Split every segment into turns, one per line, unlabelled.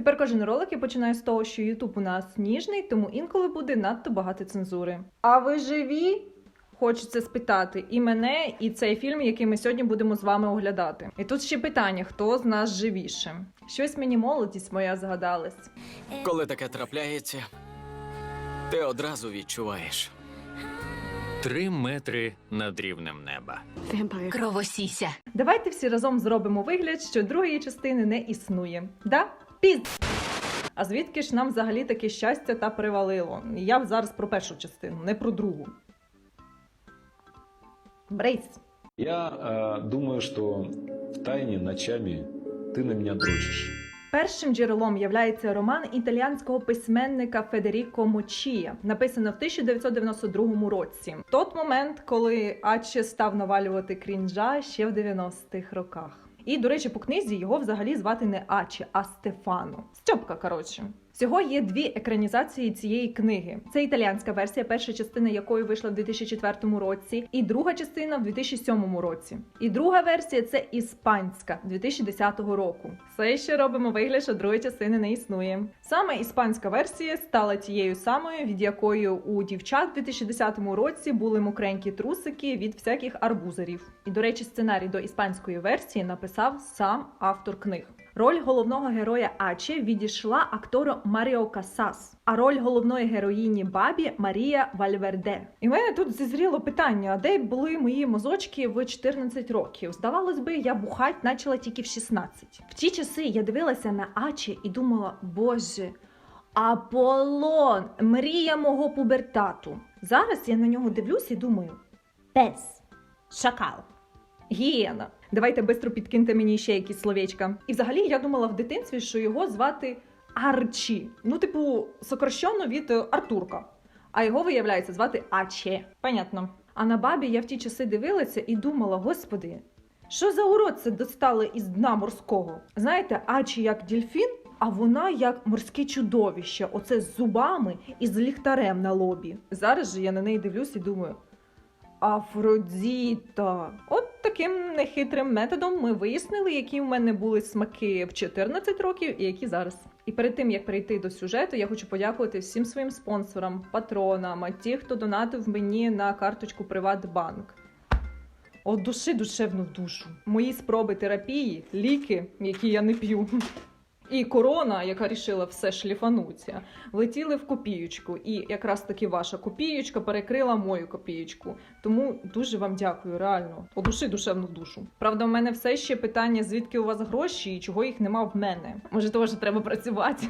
Тепер кожен ролик я починаю з того, що Ютуб у нас ніжний, тому інколи буде надто багато цензури. А ви живі? Хочеться спитати і мене, і цей фільм, який ми сьогодні будемо з вами оглядати. І тут ще питання: хто з нас живіше? Щось мені молодість моя згадалась.
Коли таке трапляється, ти одразу відчуваєш.
Три метри над рівнем неба.
Кровосіся.
Давайте всі разом зробимо вигляд, що другої частини не існує. Да? Піз! А звідки ж нам взагалі таке щастя та привалило? Я зараз про першу частину, не про другу. Брейс.
Я э, думаю, что в тайне ночами ты на меня дрочишь.
Першим джерелом являється роман італіянського письменника Федеріко Мочія, написано в 1992 році. Тот момент, коли Аче став навалювати крінжа ще в 90-х роках. І, до речі, по книзі його взагалі звати не Ачі, а Стефано. Стьопка, коротше. Всього є дві екранізації цієї книги. Це італіянська версія, перша частина якої вийшла в 2004 році, і друга частина в 2007 році. І друга версія це іспанська 2010 року. Все ще робимо вигляд, що другої частини не існує. Саме іспанська версія стала тією самою, від якої у дівчат в 2010 році були мокренькі трусики від всяких арбузерів. І до речі, сценарій до іспанської версії написав сам автор книг. Роль головного героя Аче відійшла актору Маріо Касас, а роль головної героїні Бабі Марія Вальверде. І в мене тут зізріло питання: а де були мої мозочки в 14 років? Здавалось би, я бухать почала тільки в 16. В ті часи я дивилася на Аче і думала, боже. Аполлон, мрія мого пубертату. Зараз я на нього дивлюсь і думаю: пес, шакал, гієна. Давайте бистро підкиньте мені ще якісь словечка. І взагалі я думала в дитинстві, що його звати Арчі. Ну, типу, сокращенно від е, Артурка. А його, виявляється, звати Аче. Понятно. А на бабі я в ті часи дивилася і думала: господи, що за уродце достали із дна морського? Знаєте, Ачі як дільфін, а вона як морське чудовище, оце з зубами і з ліхтарем на лобі. Зараз же я на неї дивлюсь і думаю. Афродіта. От таким нехитрим методом ми вияснили, які в мене були смаки в 14 років і які зараз. І перед тим як перейти до сюжету, я хочу подякувати всім своїм спонсорам, патронам, а ті, хто донатив мені на карточку Приватбанк. От душі душевну душу. Мої спроби терапії, ліки, які я не п'ю. І корона, яка рішила все шліфануться, влетіли в копієчку. І якраз таки ваша копієчка перекрила мою копієчку. Тому дуже вам дякую, реально. По душі душевну душу. Правда, в мене все ще питання, звідки у вас гроші і чого їх нема в мене. Може, того, що треба працювати.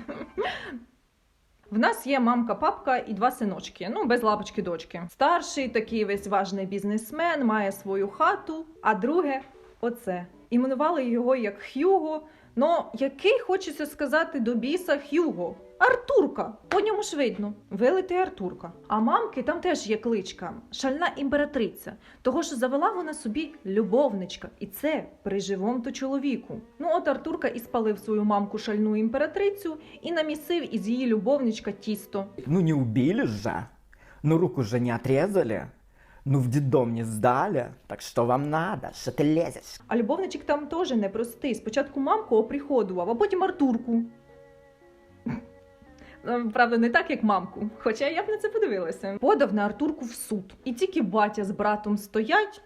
В нас є мамка, папка і два синочки. Ну, без лапочки дочки. Старший такий весь важний бізнесмен, має свою хату, а друге оце. Іменували його як Х'юго. Ну, який хочеться сказати до біса Х'юго? Артурка, по ньому ж видно, вилитий Артурка. А мамки там теж є кличка, шальна імператриця, того що завела вона собі любовничка, і це при живому то чоловіку. Ну от Артурка і спалив свою мамку шальну імператрицю і намісив із її любовничка тісто.
Ну не убили же, ну руку же не отрезали, ну в детдом не сдали, так что вам надо, что ты лезешь?
А любовничок там теж непростий. Спочатку мамку оприходував, а потім Артурку. Ем, Правда, не так, як мамку, хоча я б на це подивилася. Подав на Артурку в суд. І тільки батя з братом стоять.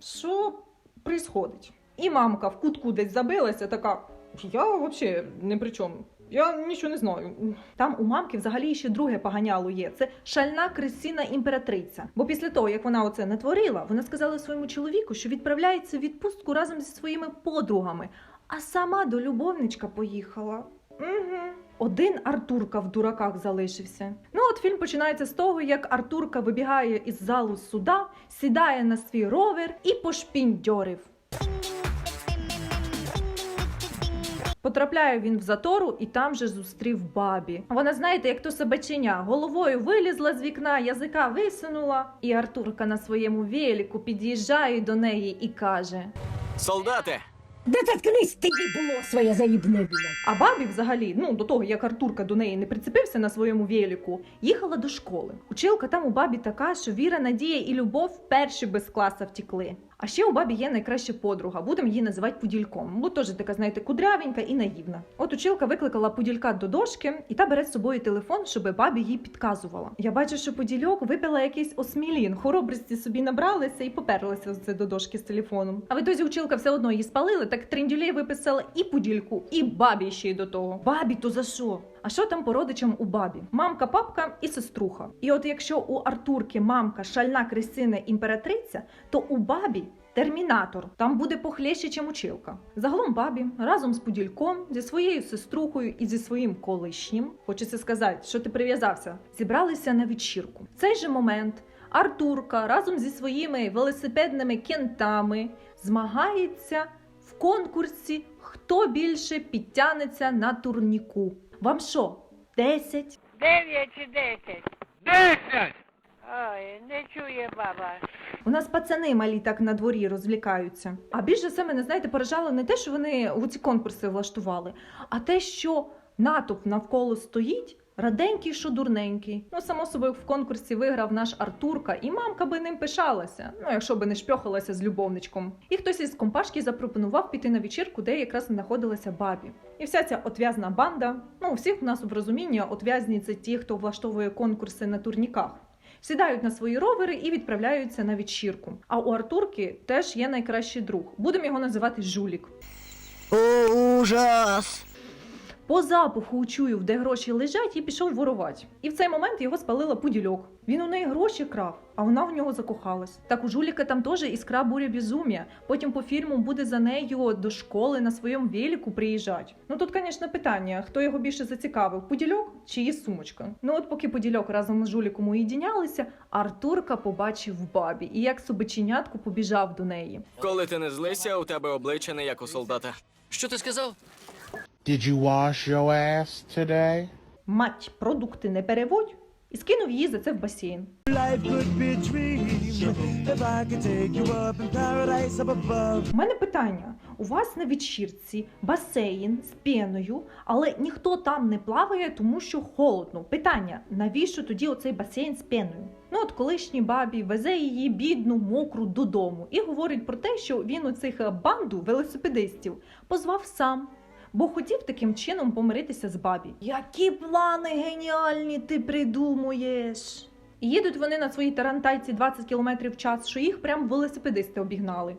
Що происходить? І мамка в кутку десь забилася, така. Я взагалі не при чому. Я нічого не знаю. Там у мамки взагалі ще друге поганяло є. Це шальна крисіна імператриця. Бо після того, як вона оце натворила, вона сказала своєму чоловіку, що відправляється в відпустку разом зі своїми подругами, а сама до любовничка поїхала. Угу. Один Артурка в дураках залишився. Ну, от фільм починається з того, як Артурка вибігає із залу суда, сідає на свій ровер і пошпіндьорив. Потрапляє він в затору і там же зустрів бабі. Вона, знаєте, як то собаченя, головою вилізла з вікна, язика висунула, і Артурка на своєму велику під'їжджає до неї і каже:
Солдати!
Да заткнись ти було своє заїбне, блядь.
А бабі взагалі, ну до того як Артурка до неї не прицепився на своєму велику, їхала до школи. Училка там у бабі така, що віра, надія і любов перші без класа втікли. А ще у бабі є найкраща подруга. Будемо її називати Пудільком. Бо теж така, знаєте, кудрявенька і наївна. От училка викликала Пуділька до дошки, і та бере з собою телефон, щоб бабі їй підказувала. Я бачу, що Подільок випила якийсь осмілін, хоробрості собі набралися і поперлася це до дошки з телефоном. А в ітозі училка все одно її спалили, так трендюлей виписала і Пудільку, і бабі ще й до того. Бабі то за що? А що там по родичам у бабі? Мамка, папка і сеструха. І от якщо у Артурки мамка шальна Кристина імператриця, то у бабі термінатор там буде похлеще, чим училка. Загалом бабі разом з Пудільком, зі своєю сеструхою і зі своїм колишнім, хочеться сказати, що ти прив'язався, зібралися на вечірку. В цей же момент Артурка разом зі своїми велосипедними кентами змагається в конкурсі, хто більше підтягнеться на турніку. Вам що? 10?
Дев'ять чи десять? Десять! Ой, не чує баба.
У нас пацани малі так на дворі розвлікаються. А більше все мене, знаєте, поражало не те, що вони у ці конкурси влаштували, а те, що натовп навколо стоїть. Раденький, що дурненький. Ну, само собою, в конкурсі виграв наш Артурка, і мамка би ним пишалася. Ну, якщо би не шпьохалася з любовничком. І хтось із компашки запропонував піти на вечірку, де якраз знаходилася бабі. І вся ця отв'язна банда. Ну, у всіх у нас в розумінні отв'язні це ті, хто влаштовує конкурси на турніках. Сідають на свої ровери і відправляються на вечірку. А у Артурки теж є найкращий друг. Будемо його називати Жулік.
Ужас!
По запаху учуяв, де гроші лежать, і пішов ворувати. І в цей момент його спалила пудільок. Він у неї гроші крав, а вона в нього закохалась. Так у Жуліка там теж іскра буря безумія. Потім по фільму буде за нею до школи на своєму велику приїжджати. Ну тут, звісно, питання: хто його більше зацікавив: пудільок чи її сумочка? Ну от поки пудільок разом з Жуліком уєдінялися, Артурка побачив бабі і як собаченятку побіжав до неї.
Коли ти не злися, у тебе обличчя не як у солдата.
Що ти сказав?
Did you wash your ass today?
Мать, продукти не переводь. І скинув її за це в басейн. У мене питання: у вас на вечірці басейн з піною, але ніхто там не плаває, тому що холодно. Питання: навіщо тоді оцей басейн з піною? Ну от колишній бабі везе її бідну, мокру додому і говорить про те, що він у цих банду велосипедистів позвав сам. Бо хотів таким чином помиритися з бабі. Які плани геніальні ти придумуєш? І їдуть вони на своїй тарантайці 20 км в час, що їх прям велосипедисти обігнали.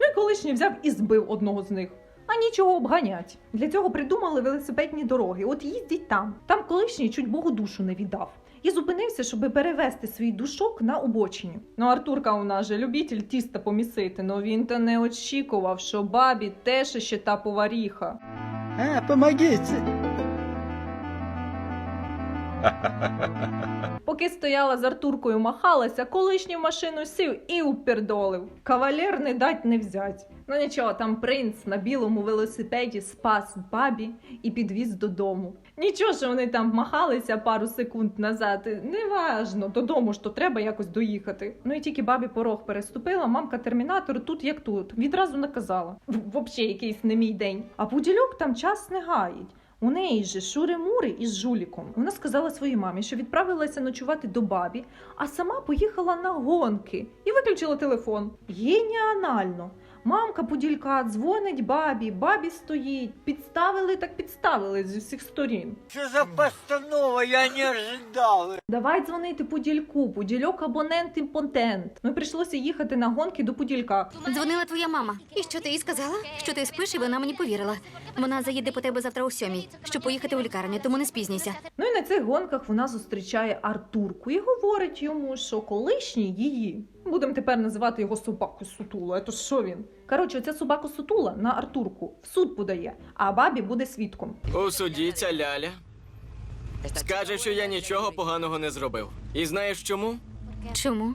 Ну і колишній взяв і збив одного з них. А нічого обганять. Для цього придумали велосипедні дороги. От їздіть там. Там колишній чуть Богу душу не віддав. І зупинився, щоб перевести свій душок на обочині. Ну, Артурка у нас же любитель тіста помісити, но він то не очікував, що бабі теж ще та поваріха.
А, помогите!
Поки стояла з Артуркою, махалася, колишній в машину сів і упердолив. Кавалер не дать не взять. Ну нічого, там принц на білому велосипеді спас бабі і підвіз додому. Нічого, що вони там махалися пару секунд назад. Неважно, додому ж то треба якось доїхати. Ну і тільки бабі порог переступила, мамка термінатор тут як тут. Відразу наказала. Взагалі якийсь не мій день. А Пудільок там час не гаїть. У неї же шури-мури із жуліком. Вона сказала своїй мамі, що відправилася ночувати до бабі, а сама поїхала на гонки і виключила телефон. Геніанально! Мамка Пуділька дзвонить бабі, бабі стоїть. Підставили так підставили з усіх сторін.
Что за постанова? Я не ожидал!
Давай дзвонити Пудільку, Пудільок абонент імпотент. Ну прийшлося їхати на гонки до Пуділька.
Дзвонила твоя мама. І що ти їй сказала? Що ти спиш, і вона мені повірила. Вона заїде по тебе завтра о сьомій, щоб поїхати у лікарню, тому не спізнійся.
Ну і на цих гонках вона зустрічає Артурку і говорить йому, що колишній її. Будемо тепер називати його собаку Сутула. то що він? Коротше, ця собака Сутула на Артурку в суд подає, а бабі буде свідком.
У суді ця ляля скаже, що я нічого поганого не зробив. І знаєш чому?
Чому?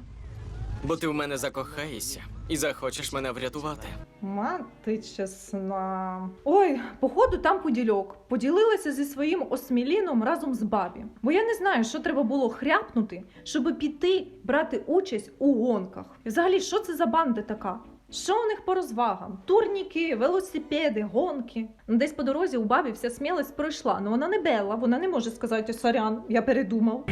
Бо ти в мене закохаєшся і захочеш мене врятувати.
Мати чесна. Ой, походу там подільок. Поділилася зі своїм осміліном разом з бабі. Бо я не знаю, що треба було хряпнути, щоб піти брати участь у гонках. І взагалі, що це за банда така? Що у них по розвагам? Турніки, велосипеди, гонки. Десь по дорозі у бабі вся смілость пройшла. Ну вона не Белла, вона не може сказати сорян, я передумав.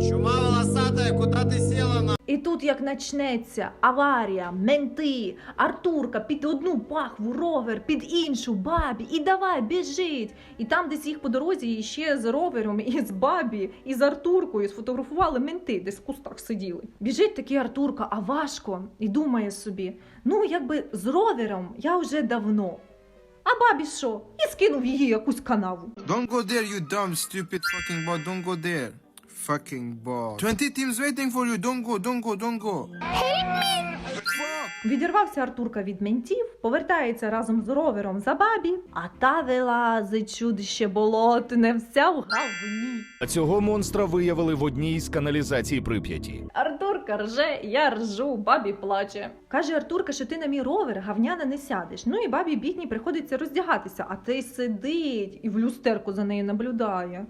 Чума волосатая, куда ты села на...
І тут як начнеться аварія, менти, Артурка під одну пахву, ровер, під іншу бабі, і давай біжить. І там десь їх по дорозі ще з ровером, і з бабі, і з Артуркою сфотографували менти, десь в кустах сиділи. Біжить такий Артурка, а важко, і думає собі: ну якби з ровером я вже давно. А бабі що? І скинув її якусь канаву.
Don't go there, you dumb, stupid fucking bot. Don't go there. Fucking bot. 20 teams waiting for you. Don't go, don't go, don't go.
Відірвався Артурка від ментів, повертається разом з ровером за бабі, а та вилазить чудище болотне, вся в говні.
А цього монстра виявили в одній з каналізацій Прип'яті.
Артурка рже, я ржу, бабі плаче. Каже Артурка, що ти на мій ровер гавняна не сядеш. Ну і бабі бідній приходиться роздягатися, а той сидить і в люстерку за нею наблюдає.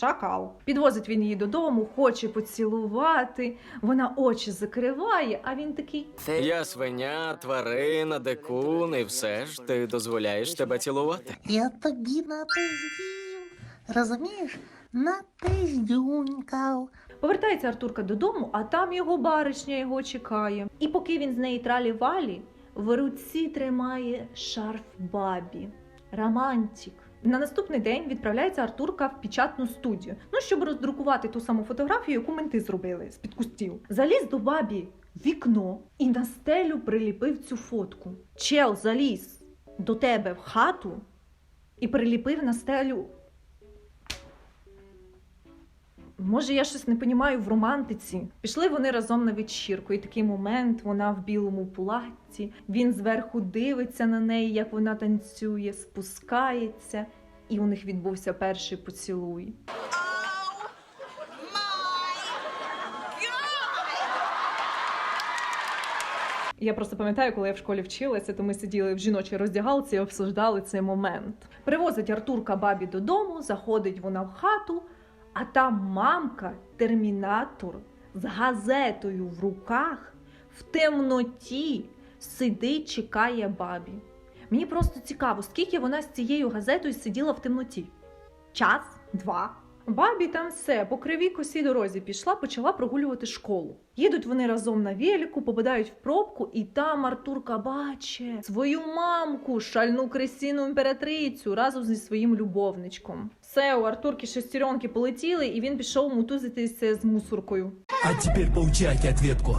Шакал. Підвозить він її додому, хоче поцілувати. Вона очі закриває, а він такий.
Я свиня, тварина, дикун, і все ж ти дозволяєш тебе цілувати.
Я тобі напиздів. Розумієш? Напиздюнькав.
Повертається Артурка додому, а там його баришня його чекає. І поки він з неї тралі-валі, в руці тримає шарф бабі. Романтик. На наступний день відправляється Артурка в печатну студію. Ну, щоб роздрукувати ту саму фотографію, яку менти зробили з-під кустів. Заліз до бабі вікно і на стелю приліпив цю фотку. Чел заліз до тебе в хату і приліпив на стелю Може, я щось не понімаю в романтиці. Пішли вони разом на вечірку, і такий момент вона в білому платці. Він зверху дивиться на неї, як вона танцює, спускається, і у них відбувся перший поцілуй. Я просто пам'ятаю, коли я в школі вчилася, то ми сиділи в жіночій роздягалці і обсуждали цей момент. Привозить Артурка бабі додому, заходить вона в хату, а там мамка, термінатор з газетою в руках в темноті сидить, чекає бабі. Мені просто цікаво, скільки вона з цією газетою сиділа в темноті. Час, два. Бабі там все, по кривій косій дорозі пішла, почала прогулювати школу. Їдуть вони разом на велику, попадають в пробку, і там Артурка бачить свою мамку, шальну кресіну імператрицю разом зі своїм любовничком. Все, у Артурки шестеренки полетіли, і він пішов мутузитися з мусоркою.
А тепер получайте ответку.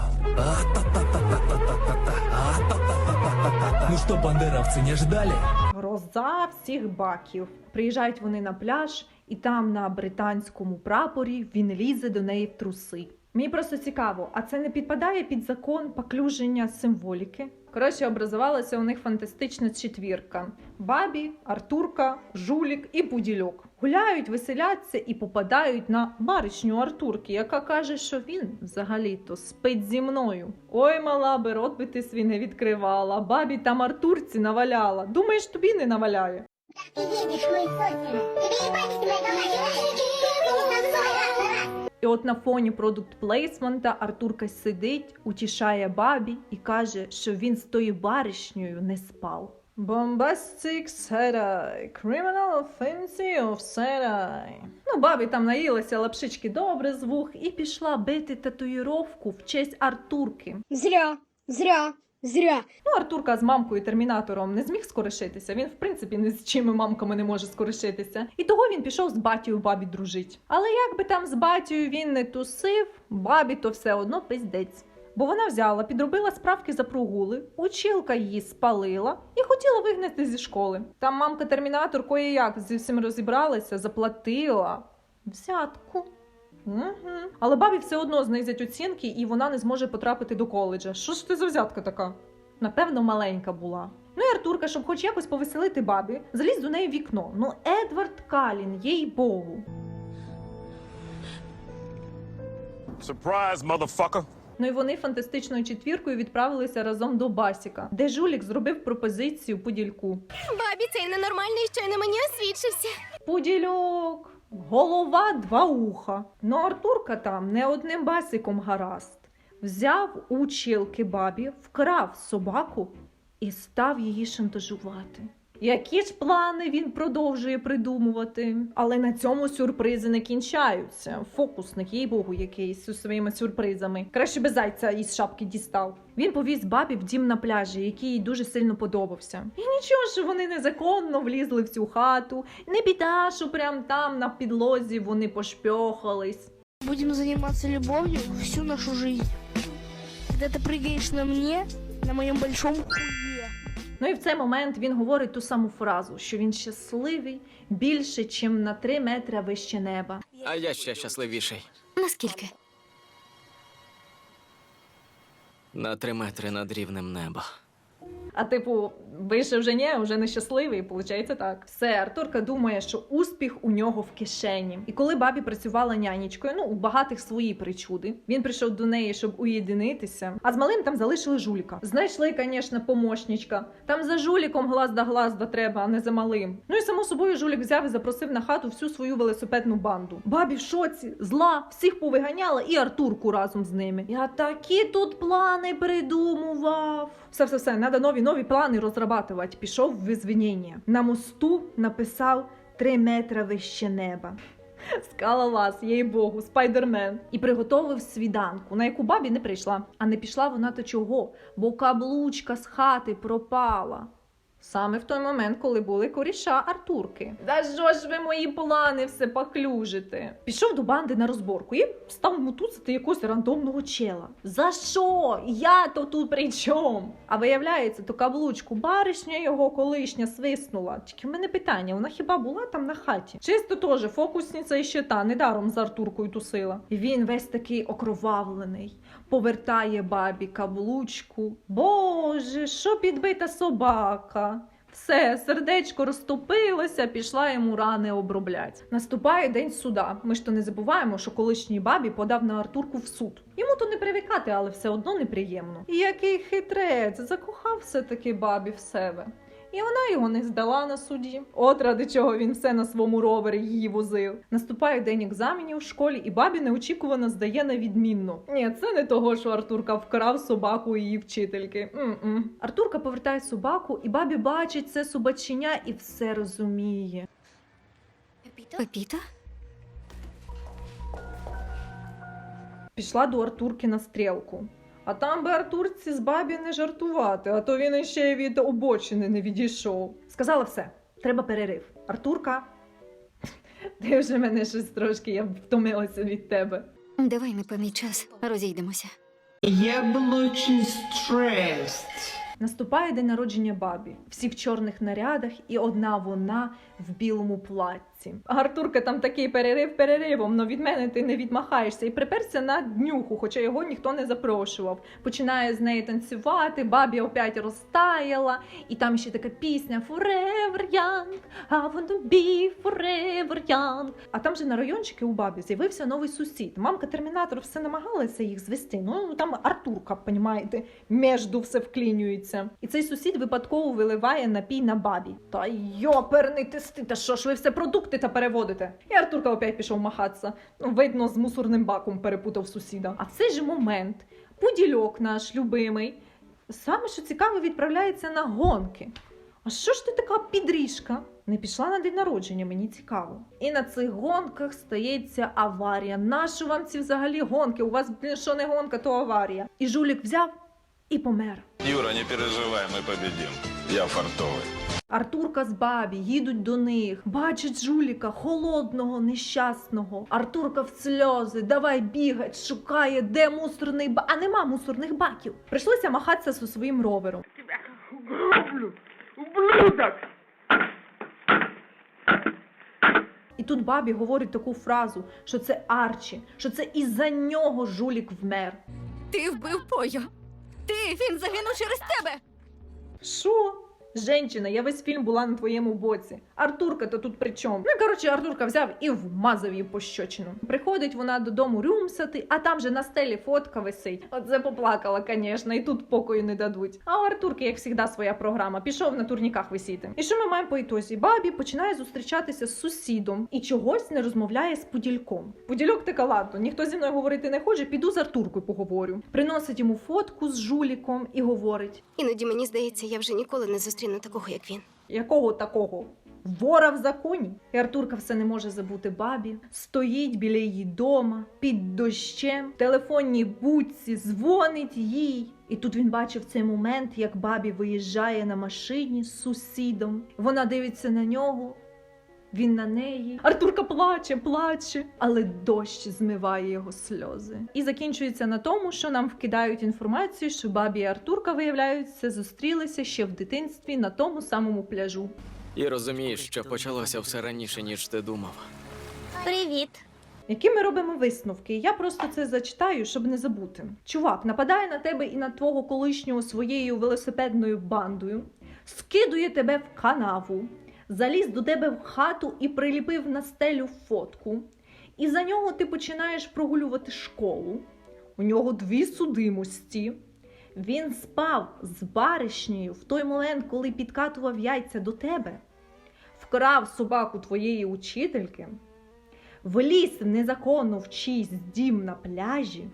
Ну що, бандеровці, не ждали?
Гроза всіх баків. Приїжджають вони на пляж, і там на британському прапорі він лізе до неї в труси. Мені просто цікаво, а це не підпадає під закон поклюження символіки? Коротше, образувалася у них фантастична четвірка: бабі, Артурка, Жулік і Пудільок. Гуляють, веселяться і попадають на баришню Артурки, яка каже, що він взагалі-то спить зі мною. Ой, мала би, рот би ти свій не відкривала, бабі там Артурці наваляла. Думаєш, тобі не наваляє? І от на фоні продукт плейсмента Артурка сидить, утішає бабі і каже, що він з тою баришнею не спав. Bombastic Saturday, Criminal Offensive of Saturday. Ну, бабі там наїлася лапшички добре з вух і пішла бити татуїровку в честь Артурки.
Зря, зря, зря.
Ну, Артурка з мамкою термінатором не зміг скоришитися. Він, в принципі, ні з чими мамками не може скоришитися. І того він пішов з батькою бабі дружить. Але як би там з батькою він не тусив, бабі то все одно пиздець. Бо вона взяла, підробила справки за прогули, училка її спалила і хотіла вигнати зі школи. Там мамка термінатор кое як зі всім розібралася, заплатила взятку. Угу. Але бабі все одно знизять оцінки, і вона не зможе потрапити до коледжа. Що ж ти за взятка така? Напевно, маленька була. Ну і Артурка, щоб хоч якось повеселити бабі, заліз до неї в вікно. Ну, Едвард Калін, їй богу.
Surprise, motherfucker!
Ну і вони фантастичною четвіркою відправилися разом до Басіка, де жулік зробив пропозицію Пудільку.
Бабі, цей ненормальний щойно мені освідчився.
Пудільок! Голова два уха. Но Артурка там не одним басиком гаразд. Взяв у чілки бабі, вкрав собаку і став її шантажувати. Які ж плани він продовжує придумувати? Але на цьому сюрпризи не кінчаються. Фокусник, їй богу, якийсь зі своїми сюрпризами. Краще би зайця із шапки дістав. Він повіз бабі в дім на пляжі, який їй дуже сильно подобався. І нічого, що вони незаконно влізли в цю хату. Не біда, що прям там на підлозі вони пошпьохались.
Будем заниматься любовью всю нашу жизнь. Когда ты прыгаешь на мне, на моем большом хуе.
Ну і в цей момент він говорить ту саму фразу, що він щасливий більше, чим на три метри вище неба.
А я ще щасливіший.
Наскільки?
На три метри над рівнем неба.
А типу, вище вже ні, вже нещасливий, виходить так. Все, Артурка думає, що успіх у нього в кишені. І коли бабі працювала нянечкою, ну у багатих свої причуди. Він прийшов до неї, щоб уєдинитися. А з малим там залишили жуліка. Знайшли, звісно, помощничка. Там за жуліком глаз да глаз да треба, а не за малим. Ну і само собою жулік взяв і запросив на хату всю свою велосипедну банду. Бабі в шоці, зла, всіх повиганяла і Артурку разом з ними. Я такі тут плани придумував. Все, все, все, надо нові нові плани розрабатувати. Пішов в извинення. На мосту написав три метри вище неба. Скалолаз, їй богу, спайдермен. І приготовив свіданку, на яку бабі не прийшла. А не пішла вона то чого? Бо каблучка з хати пропала. Саме в той момент, коли були коріша Артурки. За що ж ви мої плани все поклюжите? Пішов до банди на розборку і став мутуцити якогось рандомного чела. За що? Я то тут при чому? А виявляється, то каблучку баришня його колишня свиснула. Тільки в мене питання: вона хіба була там на хаті? Чисто теж фокусниця і щита, недаром з Артуркою тусила. Він весь такий окровавлений повертає бабі каблучку. Боже, що підбита собака. Все, сердечко розтопилося, пішла йому рани оброблять. Наступає день суда. Ми ж то не забуваємо, що колишній бабі подав на Артурку в суд. Йому то не привикати, але все одно неприємно. І який хитрець, закохав все-таки бабі в себе. І вона його не здала на суді. От ради чого він все на своєму ровері її возив. Наступає день екзаменів в школі, і бабі неочікувано здає на відмінно. Ні, це не того, що Артурка вкрав собаку її вчительки. М-м. Артурка повертає собаку, і бабі бачить це собаченя і все розуміє.
Пепіта?
Пішла до Артурки на стрілку. А там би Артурці з бабі не жартувати, а то він іще й від обочини не відійшов. Сказала все, треба перерив. Артурка, ти вже мене щось трошки, я втомилася від тебе.
Давай на певний час розійдемося.
Яблучний стрес.
Наступає день народження бабі. Всі в чорних нарядах, і одна вона в білому платці. Артурка там такий перерив переривом, но від мене ти не відмахаєшся. І приперся на днюху, хоча його ніхто не запрошував. Починає з нею танцювати, бабі опять розтаяла, і там ще така пісня Forever young, I wanna be forever young. А там же на райончики у бабі з'явився новий сусід. Мамка термінатор все намагалася їх звести. Ну там Артурка, понімаєте, между все вклінюється. І цей сусід випадково виливає напій на бабі. Та йоперний тисти, та що ж ви все продукти та переводите? І Артурка опять пішов махатися. Ну, видно, з мусорним баком перепутав сусіда. А в цей же момент пудільок наш любимий, саме що цікаве, відправляється на гонки. А що ж ти така підріжка? Не пішла на день народження, мені цікаво. І на цих гонках стається аварія. Нащо вам ці взагалі гонки? У вас що не гонка, то аварія. І жулік взяв і помер.
Юра, не переживай, ми победим. Я фартовий.
Артурка з бабі їдуть до них, бачать жуліка, холодного, нещасного. Артурка в сльози, давай бігать, шукає, де мусорний бак. А нема мусорних баків. Прийшлося махатися зі своїм ровером.
Ублюдок!
І тут бабі говорить таку фразу, що це Арчі, що це із-за нього жулік вмер.
Ти вбив Пойо. Ти він загинув через тебе.
Що? Женщина, я весь фільм була на твоєму боці. Артурка то тут при чому? Ну, коротше, Артурка взяв і вмазав їй пощочину. Приходить вона додому рюмсати, а там же на стелі фотка висить. Оце поплакала, звісно, і тут покою не дадуть. А у Артурки, як завжди, своя програма. Пішов на турніках висіти. І що ми маємо по ітозі? Бабі починає зустрічатися з сусідом і чогось не розмовляє з Подільком. Подільок така ладно, ніхто зі мною говорити не хоче, піду з Артуркою поговорю. Приносить йому фотку з жуліком і говорить:
Іноді мені здається, я вже ніколи не зустріну такого, як він.
якого такого? Вора в законі. І Артурка все не може забути бабі. Стоїть біля її дома, під дощем, в телефонній будці, дзвонить їй. І тут він бачив цей момент, як бабі виїжджає на машині з сусідом. Вона дивиться на нього. Він на неї. Артурка плаче, плаче, але дощ змиває його сльози. І закінчується на тому, що нам вкидають інформацію, що бабі і Артурка, виявляються, зустрілися ще в дитинстві на тому самому пляжу.
І розумієш, що почалося все раніше, ніж ти думав.
Привіт.
Які ми робимо висновки? Я просто це зачитаю, щоб не забути. Чувак нападає на тебе і на твого колишнього своєю велосипедною бандою, скидує тебе в канаву, заліз до тебе в хату і приліпив на стелю фотку. І за нього ти починаєш прогулювати школу. У нього дві судимості. Він спав з баришнею в той момент, коли підкатував яйця до тебе, вкрав собаку твоєї учительки, вліз незаконно в чийсь дім на пляжі,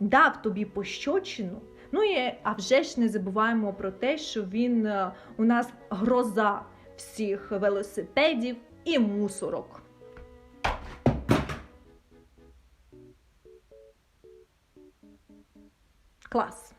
дав тобі пощочину. Ну і а вже ж не забуваємо про те, що він е, у нас гроза всіх велосипедів і мусорок. Клас.